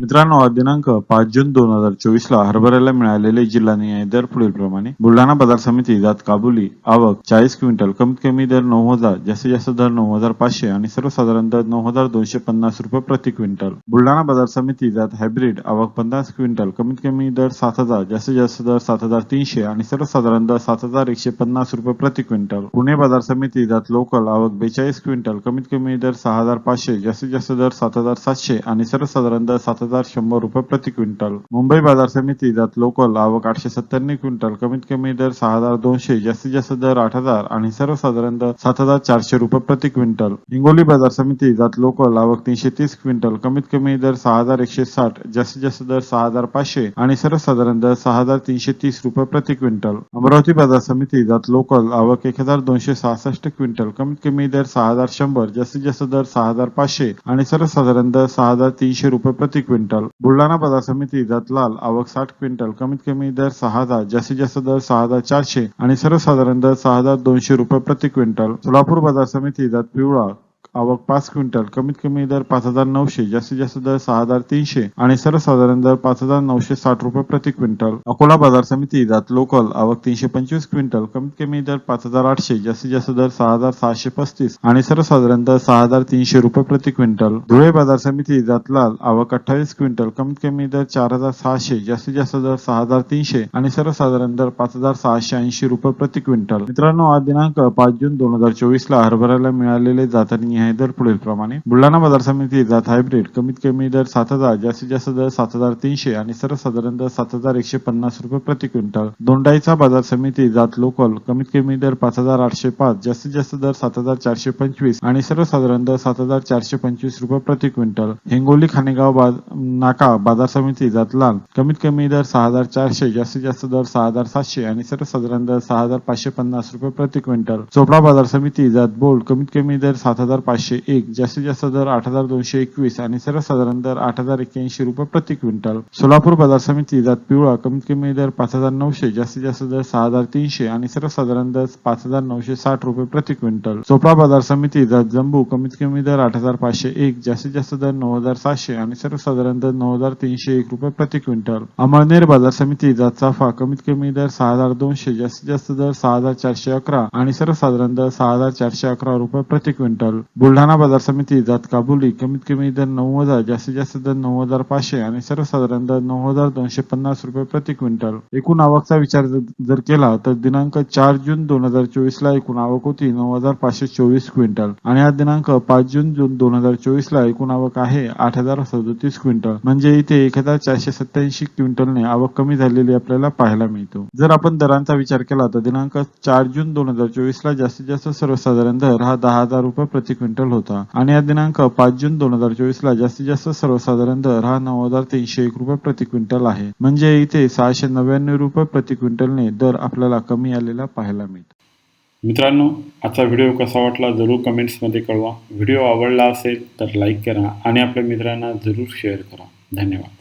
मित्रांनो दिनांक पाच जून दोन हजार चोवीस ला हरभऱ्याला मिळालेले जिल्हा न्याय दर पुढील प्रमाणे बुलढाणा बाजार समिती जात काबुली आवक चाळीस क्विंटल कमीत कमी दर नऊ हजार जास्तीत जास्त दर नऊ हजार पाचशे आणि सर्वसाधारण दर नऊ हजार दोनशे पन्नास रुपये प्रति क्विंटल. बुलढाणा बाजार समिती जात हायब्रिड आवक पन्नास क्विंटल कमीत कमी दर सात हजार जास्तीत जास्त दर सात हजार तीनशे आणि सर्वसाधारण दर सात हजार एकशे पन्नास रुपये प्रति क्विंटल. पुणे बाजार समिती जात लोकल आवक बेचाळीस क्विंटल कमीत कमी दर सहा हजार पाचशे जास्तीत जास्त दर सात हजार सातशे आणि सर्वसाधारण दर सात हजार शंभर रुपये प्रति क्विंटल. मुंबई बाजार समिती जात लोकल आवक आठशे सत्त्याण्णव क्विंटल. कमीत कमी दर सहा हजार दोनशे जास्तीत जास्त दर आठ हजार आणि सर्वसाधारण दर सात हजार चारशे रुपये प्रति क्विंटल. हिंगोली बाजार समिती जात लोकल आवक तीनशे तीस क्विंटल. कमीत कमी दर सहा हजार एकशे साठ जास्तीत जास्त दर सहा हजार पाचशे आणि सर्वसाधारण दर सहा हजार तीनशे तीस रुपये प्रति क्विंटल. अमरावती बाजार समिती जात लोकल आवक एक हजार दोनशे सहासष्ट क्विंटल. कमीत कमी दर सहा हजार शंभर जास्तीत जास्त दर सहा हजार पाचशे आणि सर्वसाधारण दर सहा हजार तीनशे रुपये प्रति क्विंटल. बुलढाणा बाजार समिती दतलाल लाल आवक साठ क्विंटल कमीत कमी दर सहा हजार जास्तीत जास्त दर सहा हजार चारशे आणि सर्वसाधारण दर सहा हजार दोनशे रुपये प्रति क्विंटल. सोलापूर बाजार समिती जात पिवळा आवक पाच क्विंटल कमीत कमी दर पाच हजार नऊशे जास्तीत जास्त दर सहा हजार तीनशे आणि सर्वसाधारण दर पाच हजार नऊशे साठ रुपये प्रति क्विंटल. अकोला बाजार समिती जात लोकल आवक तीनशे पंचवीस क्विंटल कमीत कमी दर पाच हजार आठशे जास्तीत जास्त दर सहा हजार सहाशे पस्तीस आणि सर्वसाधारण दर सहा हजार तीनशे रुपये प्रति क्विंटल. धुळे बाजार समिती जातलाल आवक अठ्ठावीस क्विंटल कमीत कमी दर चार हजार सहाशे जास्तीत जास्त दर सहा हजार तीनशे आणि सर्वसाधारण दर पाच हजार सहाशे ऐंशी रुपये प्रति क्विंटल. मित्रांनो आज दिनांक पाच जून दोन हजार चोवीस ला हरभऱ्याला मिळालेले जातानी आहे दर पुढील प्रमाणे. बुलढाणा बाजार समिती जात हायब्रिड. कमीत कमी दर सात हजार जास्तीत जास्त दर सात हजार तीनशे आणि सर्वसाधारण दर सात हजार एकशे पन्नास रुपये प्रति क्विंटल. दोंडाईचा बाजार समिती जात लोकल. कमीत कमी दर पाच हजार आठशे पाच जास्तीत जास्त दर सात हजार चारशे पंचवीस आणि सर्वसाधारण दर सात हजार चारशे पंचवीस रुपये प्रति क्विंटल. हिंगोली खानेगाव बाज नाका बाजार समिती जात लाल. कमीत कमी दर सहा हजार चारशे जास्तीत जास्त दर सहा हजार सातशे आणि सर्वसाधारण दर सहा हजार पाचशे पन्नास रुपये प्रति क्विंटल. चोपडा बाजार समिती जात बोल्ड. कमीत कमी दर सात हजार पाचशे एक जास्तीत जास्त दर आठ हजार दोनशे एकवीस आणि सर्वसाधारण दर आठ हजार एक्क्याऐंशी रुपये प्रति क्विंटल. सोलापूर बाजार समिती जात पिवळा कमीत कमी दर पाच हजार नऊशे जास्तीत जास्त दर सहा हजार तीनशे आणि सर्वसाधारण दर पाच हजार नऊशे साठ रुपये प्रति क्विंटल. चोपडा बाजार समिती जात जम्बू कमीत कमी दर आठ हजार पाचशे एक जास्तीत जास्त दर नऊ हजार सातशे आणि सर्वसाधारण दर नऊ हजार तीनशे एक रुपये प्रति क्विंटल. अमळनेर बाजार समिती जात चाफा कमीत कमी दर सहा हजार दोनशे जास्तीत जास्त दर सहा हजार चारशे अकरा आणि सर्वसाधारण दर सहा हजार चारशे अकरा रुपये प्रति क्विंटल. बुलढाणा बाजार समिती जात काबुली कमीत कमी दर नऊ हजार जास्तीत जास्त दर नऊ हजार पाचशे आणि सर्वसाधारण दर नऊ हजार दोनशे पन्नास रुपये प्रति क्विंटल. एकूण आवकचा विचार जर केला तर दिनांक चार जून दोन हजार चोवीस ला एकूण आवक होती नऊ हजार पाचशे चोवीस क्विंटल आणि आज दिनांक पाच जून जून दोन हजार चोवीस ला एकूण आवक आहे आठ हजार सदतीस क्विंटल. म्हणजे इथे एक हजार चारशे सत्याऐंशी क्विंटलने आवक कमी झालेली आपल्याला पाहायला मिळतो. जर आपण दरांचा विचार केला तर दिनांक चार जून दोन हजार चोवीस ला जास्तीत जास्त सर्वसाधारण दर हा दहा हजार रुपये प्रति क्विंटल होता. आणि या दिनांक पाच जून दोन हजार चोवीस ला जास्तीत जास्त सर्वसाधारण दर हा नऊ हजार तीनशे एक रुपये प्रति क्विंटल आहे. म्हणजे इथे सहाशे नव्याण्णव रुपये प्रति क्विंटलने दर आपल्याला कमी आलेला पाहायला मिळतो. मित्रांनो आजचा व्हिडिओ कसा वाटला जरूर कमेंट्समध्ये कळवा. व्हिडिओ आवडला असेल तर लाईक करा आणि आपल्या मित्रांना जरूर शेअर करा. धन्यवाद.